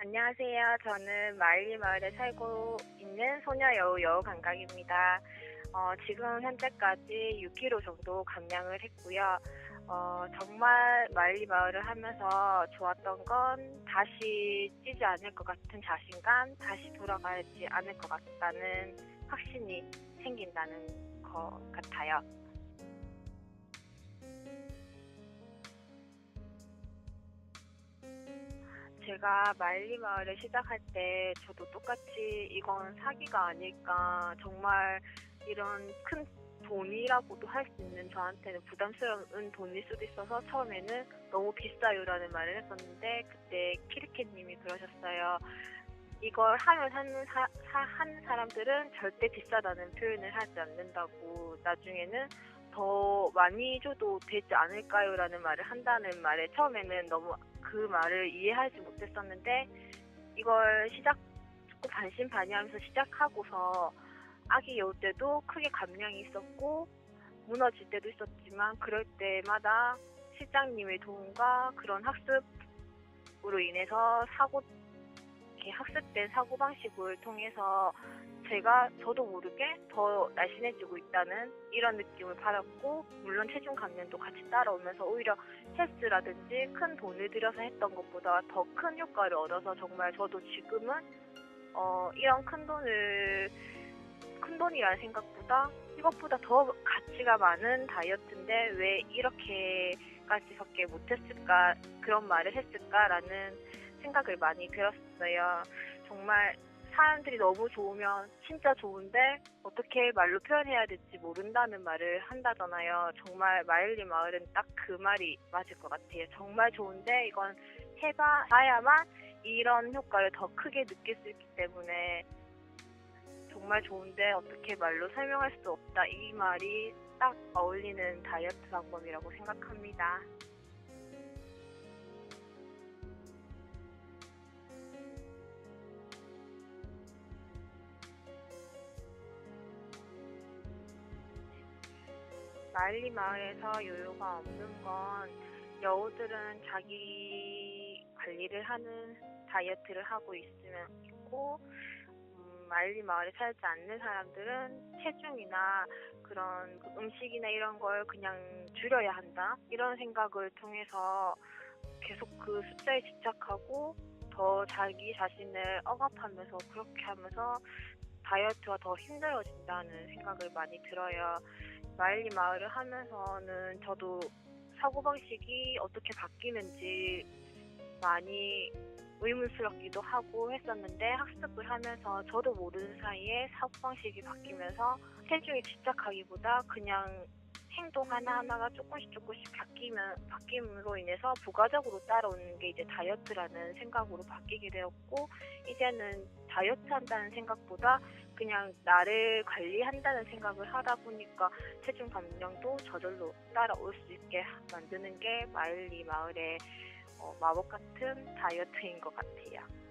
안녕하세요. 저는 마일리 마을에 살고 있는 소녀 여우 여우 감각입니다. 어, 지금 현재까지 6kg 정도 감량을 했고요. 어, 정말 마일리 마을을 하면서 좋았던 건 다시 찌지 않을 것 같은 자신감, 다시 돌아가지 않을 것 같다는 확신이 생긴다는 것 같아요. 제가 말리 마을을 시작할 때 저도 똑같이 이건 사기가 아닐까 정말 이런 큰 돈이라고도 할 수 있는 저한테는 부담스러운 돈일 수도 있어서 처음에는 너무 비싸요라는 말을 했었는데 그때 키르케님이 그러셨어요. 이걸 하면 하는, 사, 사, 하는 사람들은 절대 비싸다는 표현을 하지 않는다고 나중에는 더 많이 줘도 되지 않을까요라는 말을 한다는 말에 처음에는 너무 그 말을 이해하지 못했었는데 이걸 시작 조금 반신반의하면서 시작하고서 아기 여우 때도 크게 감량이 있었고 무너질 때도 있었지만 그럴 때마다 실장님의 도움과 그런 학습으로 인해서 사고 이렇게 학습된 사고 방식을 통해서 제가 저도 모르게 더 날씬해지고 있다는 이런 느낌을 받았고 물론 체중 감량도 같이 따라오면서 오히려 헬스라든지 큰 돈을 들여서 했던 것보다 더 큰 효과를 얻어서 정말 저도 지금은 어, 이런 큰 돈을 큰 돈이라는 생각보다 이것보다 더 가치가 많은 다이어트인데 왜 이렇게까지 밖에 못했을까 그런 말을 했을까라는 생각을 많이 들었어요. 정말 사람들이 너무 좋으면 진짜 좋은데 어떻게 말로 표현해야 될지 모른다는 말을 한다잖아요. 정말 마일리 마을은 딱 그 말이 맞을 것 같아요. 정말 좋은데 이건 해봐야만 이런 효과를 더 크게 느낄 수 있기 때문에 정말 좋은데 어떻게 말로 설명할 수 없다 이 말이 딱 어울리는 다이어트 방법이라고 생각합니다. 말리 마을에서 요요가 없는 건 여우들은 자기 관리를 하는 다이어트를 하고 있으면 있고 음, 말리 마을에 살지 않는 사람들은 체중이나 그런 그 음식이나 이런 걸 그냥 줄여야 한다 이런 생각을 통해서 계속 그 숫자에 집착하고 더 자기 자신을 억압하면서 그렇게 하면서 다이어트가 더 힘들어진다는 생각을 많이 들어요. 마일리 마을을 하면서는 저도 사고방식이 어떻게 바뀌는지 많이 의문스럽기도 하고 했었는데 학습을 하면서 저도 모르는 사이에 사고방식이 바뀌면서 체중에 집착하기보다 그냥 행동 하나하나가 조금씩 조금씩 바뀌면, 바뀜으로 인해서 부가적으로 따라오는 게 이제 다이어트라는 생각으로 바뀌게 되었고, 이제는 다이어트 한다는 생각보다 그냥 나를 관리한다는 생각을 하다 보니까 체중 감량도 저절로 따라올 수 있게 만드는 게 마일리 마을의 어, 마법 같은 다이어트인 것 같아요.